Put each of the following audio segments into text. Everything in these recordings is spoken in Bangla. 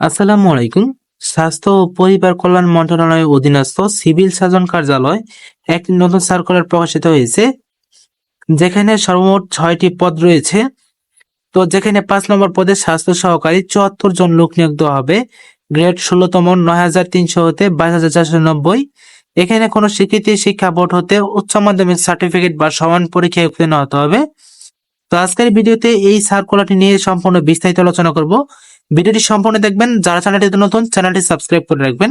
আসসালামু আলাইকুম। স্বাস্থ্য ও পরিবার কল্যাণ মন্ত্রণালয়ের অধীনস্থ সিভিল সার্জন কার্যালয় একটি নতুন সার্কুলার প্রকাশিত হয়েছে, যেখানে সর্বমোট ছয়টি পদ রয়েছে। তো যেখানে পাঁচ নম্বর পদে স্বাস্থ্য সহকারী চুয়াত্তর জন লোক নিয়োগ দেওয়া হবে। গ্রেড ষোলোতম নয় হাজার তিনশো হতে বাইশ হাজার চারশো নব্বই। এখানে কোনো স্বীকৃতি শিক্ষা বোর্ড হতে উচ্চ মাধ্যমিক সার্টিফিকেট বা সমান পরীক্ষায় উত্তীর্ণ হতে হবে। তো আজকের ভিডিওতে এই সার্কুলারটি নিয়ে সম্পূর্ণ বিস্তারিত আলোচনা করব। ভিডিওটি সম্পূর্ণ দেখবেন। যারা চ্যানেলটিতে নতুন চ্যানেলটি সাবস্ক্রাইব করে রাখবেন।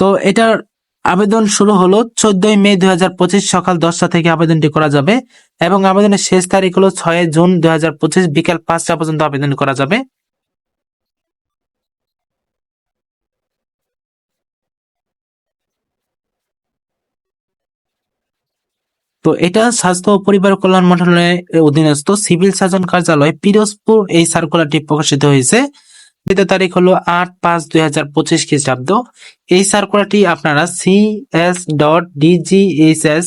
তো এটার আবেদন শুরু হলো চোদ্দই মে দুই হাজার পঁচিশ সকাল দশটা থেকে আবেদনটি করা যাবে এবং আবেদনের শেষ তারিখ হলো ছয় জুন দুই হাজার পঁচিশ বিকাল পাঁচটা পর্যন্ত আবেদন করা যাবে। তো এটা স্বাস্থ্য ও পরিবার কল্যাণ মন্ত্রণালয়ের অধীনস্থ সিভিল সার্জন কার্যালয় পিরোজপুর এই সার্কুলারটি প্রকাশিত হয়েছে। দ্বিতীয় তারিখ হলো আট পাঁচ দুই হাজার পঁচিশ খ্রিস্টাব্দ। এই সার্কুলারটি আপনারা C S dot DGSS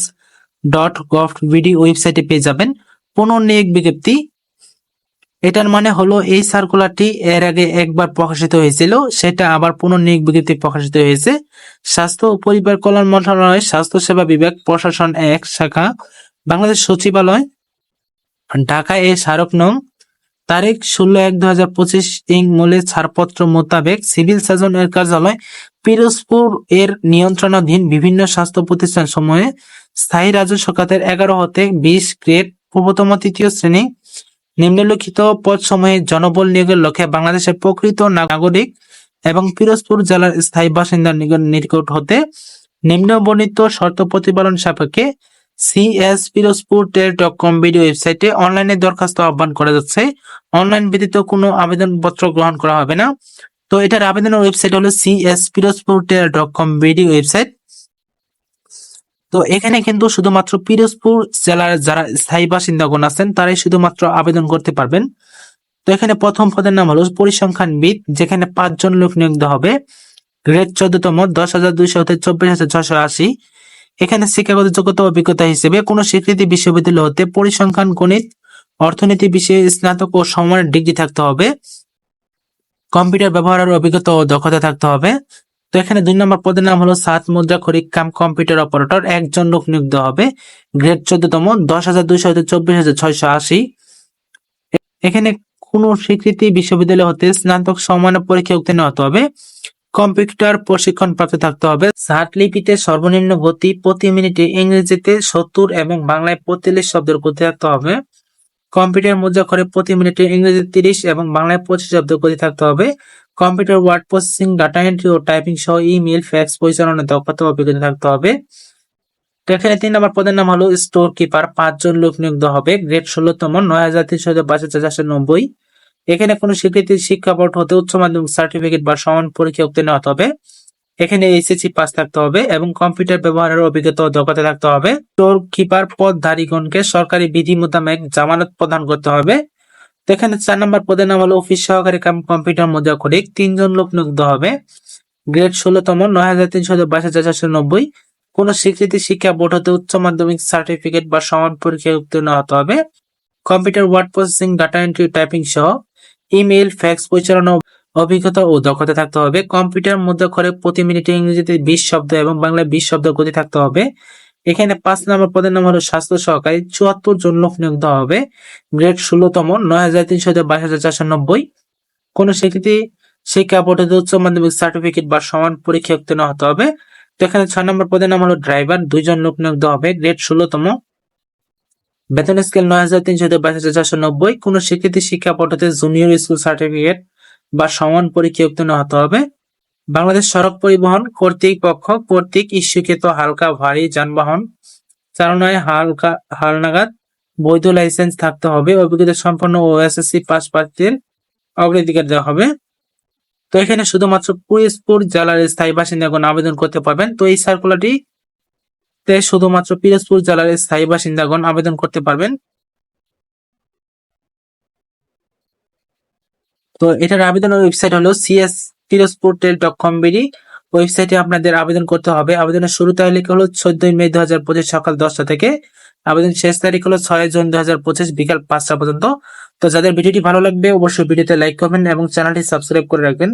dot gov BD ওয়েবসাইটে পেয়ে যাবেন। পুনর্নিয়োগ বিজ্ঞপ্তি এটার মানে হলো এই সার্কুলারটি এর আগে একবার প্রকাশিত হয়েছিল, সেটা আবার পুনর্নিয়োগ প্রকাশিত হয়েছে। স্বাস্থ্য ও পরিবার কল্যাণ মন্ত্রণালয়, স্বাস্থ্য সেবা বিভাগ, প্রশাসন এক, শাখা, বাংলাদেশ সচিবালয়, ঢাকা এ স্মারক নং, তারিখ ষোলো এক দু হাজার পঁচিশ, ইং মূলে ছাড়পত্র মোতাবেক সিভিল সার্জন এর কার্যালয়, পিরোজপুর এর নিয়ন্ত্রণাধীন বিভিন্ন স্বাস্থ্য প্রতিষ্ঠান সমূহে স্থায়ী রাজস্ব খাতের এগারো হতে বিশ গ্রেড পূর্বতম তৃতীয় শ্রেণি নিম্নলিখিত পদ সমূহে জনবল নিয়োগের লক্ষ্যে বাংলাদেশের প্রকৃত নাগরিক এবং পিরোজপুর জেলার স্থায়ী বাসিন্দার নিকট- নিকট হতে নিম্ন বর্ণিত শর্ত প্রতিপালন সাপেক্ষে CS Pirojpur tel dot com video ওয়েবসাইটে অনলাইনে দরখাস্ত আহ্বান করা যাচ্ছে। অনলাইন ব্যতীত কোনো আবেদনপত্র গ্রহণ করা হবে না। তো এটার আবেদনের ওয়েবসাইট হলো CS Pirojpur tel dot com video website. তো এখানে কিন্তু শুধুমাত্র পিরোজপুর জেলার যারা স্থায়ী বাসিন্দাগণ আছেন, তারাই শুধুমাত্র আবেদন করতে পারবেন। তো এখানে প্রথম পদের নাম হলো পরিসংখ্যানবিদ, যেখানে পাঁচজন লোক নিয়োগ হবে। গ্রেড চোদ্দতম, দশ হাজার দুইশো হতে চব্বিশ হাজার ছশো আশি। এখানে শিক্ষাগত যোগ্যতা অভিজ্ঞতা হিসেবে কোনো স্বীকৃতি বিশ্ববিদ্যালয় হতে পরিসংখ্যান, গণিত, অর্থনীতি বিষয়ে স্নাতক ও সমানের ডিগ্রি থাকতে হবে। কম্পিউটার ব্যবহারের অভিজ্ঞতা ও দক্ষতা থাকতে হবে। তো এখানে দুই নম্বর পদের নাম হলো সাত মুদ্রা খরিক কাম কম্পিউটার অপারেটর। একজন লোক নিয়োগ দেওয়া হবে। গ্রেড চোদ্দতম, দশ হাজার দুইশো হতে চব্বিশ হাজার ছয়শো আশি। এখানে কোনো স্বীকৃতি বিশ্ববিদ্যালয় হতে স্নাতক সমানের পরীক্ষা উত্তীর্ণ হতে হবে। কম্পিউটার প্রশিক্ষণ প্রাপ্ত থাকতে হবে। ষাট লিপিতে সর্বনিম্ন গতি প্রতি মিনিটে ইংরেজিতে সত্তর এবং বাংলায় পঁয়তাল্লিশ শব্দের গতি থাকতে হবে। কম্পিউটার মুদ্রা করে প্রতি মিনিটে ইংরেজি তিরিশ এবং বাংলায় পঁচিশ শব্দের গতি থাকতে হবে। Computer word processing, data entry ও টাইপিং সহ ইমেল ফ্যাক্স পরিচালনার দক্ষতা অভিজ্ঞতা থাকতে হবে। এখানে তিন নম্বর পদের নাম হলো স্টোর কিপার, পাঁচজন লোক নিয়োগ হবে। গ্রেড ষোলোতম, নয় হাজার তিনশো হাজার চারশো নব্বই। এখানে কোনো স্বীকৃতি, শিক্ষা বোর্ড হতে উচ্চ মাধ্যমিক সার্টিফিকেট বা সমান পরীক্ষা উত্তীর্ণ হতে হবে। এখানে এসএসসি পাস থাকতে হবে এবং কম্পিউটার ব্যবহারের অভিজ্ঞতা ও দক্ষতা থাকতে হবে। স্টোর কিপার পদধারীগণকে সরকারি বিধি মোতাবেক জামানত প্রদান করতে হবে। তো এখানে চার নম্বর পদের নাম হলো অফিস সহকারী কাম কম্পিউটার মুদ্রা খরিক তিনজন লোক নিয়োগ হবে। গ্রেড ষোলোতম, নয় হাজার তিনশো বাইশ হাজার চারশো নব্বই। কোন স্বীকৃতি শিক্ষা বোর্ড হতে উচ্চ মাধ্যমিক সার্টিফিকেট বা সমান পরীক্ষায় উত্তীর্ণ হতে হবে। Computer, word processing, data entry, typing সহ ইমেল ফ্যাক্স, পরিচালনা, অভিজ্ঞতা ও দক্ষতা থাকতে হবে। কম্পিউটার মধ্যে করে প্রতি মিনিটে ইংরেজিতে বিশ শব্দ এবং বাংলায় বিশ শব্দ গতি থাকতে হবে। এখানে পাঁচ নম্বর পদের নাম হলো স্বাস্থ্য সহকারী, চুয়াত্তর জন লোক নিয়োগ দেওয়া হবে। গ্রেড ষোলোতম, নয় হাজার তিনশো বাইশ হাজার চারশো নব্বই কোন স্বীকৃতি শিক্ষা বোর্ড উচ্চ মাধ্যমিক সার্টিফিকেট বা সমান পরীক্ষা উত্তীর্ণ হতে হবে। তো এখানে ছয় নম্বর পদের নাম হলো ড্রাইভার দুইজন লোক নিয়োগ দেওয়া হবে। গ্রেড ষোলোতম, বেতন স্কেল নয় হাজার তিনশো বাইশ হাজার চারশো নব্বই কোন স্বীকৃতি শিক্ষা পদ্ধতিতে জুনিয়র স্কুল সার্টিফিকেট বা সমান পরীক্ষা উত্তীর্ণ হতে হবে। বাংলাদেশ সড়ক পরিবহন কর্তৃপক্ষ কর্তৃক ইস্যুকৃত হালকা ভারী যানবাহন চালনায় হালকা, হালনাগাদ বৈধ লাইসেন্স থাকতে হবে। অভিজ্ঞতা সম্পন্ন ও এসএসসি পাস প্রার্থীর অগ্রাধিকার দেওয়া হবে। তো এখানে শুধুমাত্র পিরোজপুর জেলার স্থায়ী বাসিন্দাগণ আবেদন করতে পারবেন। তো এই সার্কুলারটি তে শুধুমাত্র পিরোজপুর জেলার স্থায়ী বাসিন্দাগণ আবেদন করতে পারবেন। তো এটার আবেদনের ওয়েবসাইট হলো CS Pirojpur tel dot com BD ওয়েবসাইটে আপনাদের আবেদন করতে হবে। আবেদনের শুরু তারিখ হলো চোদ্দই মে দু হাজার পঁচিশ সকাল দশটা থেকে। আবেদন শেষ তারিখ হলো ছয় জুন দু হাজার পঁচিশ বিকাল পাঁচটা পর্যন্ত। তো যাদের ভিডিওটি ভালো লাগবে, অবশ্যই ভিডিওতে লাইক করবেন এবং চ্যানেলটি সাবস্ক্রাইব করে রাখবেন।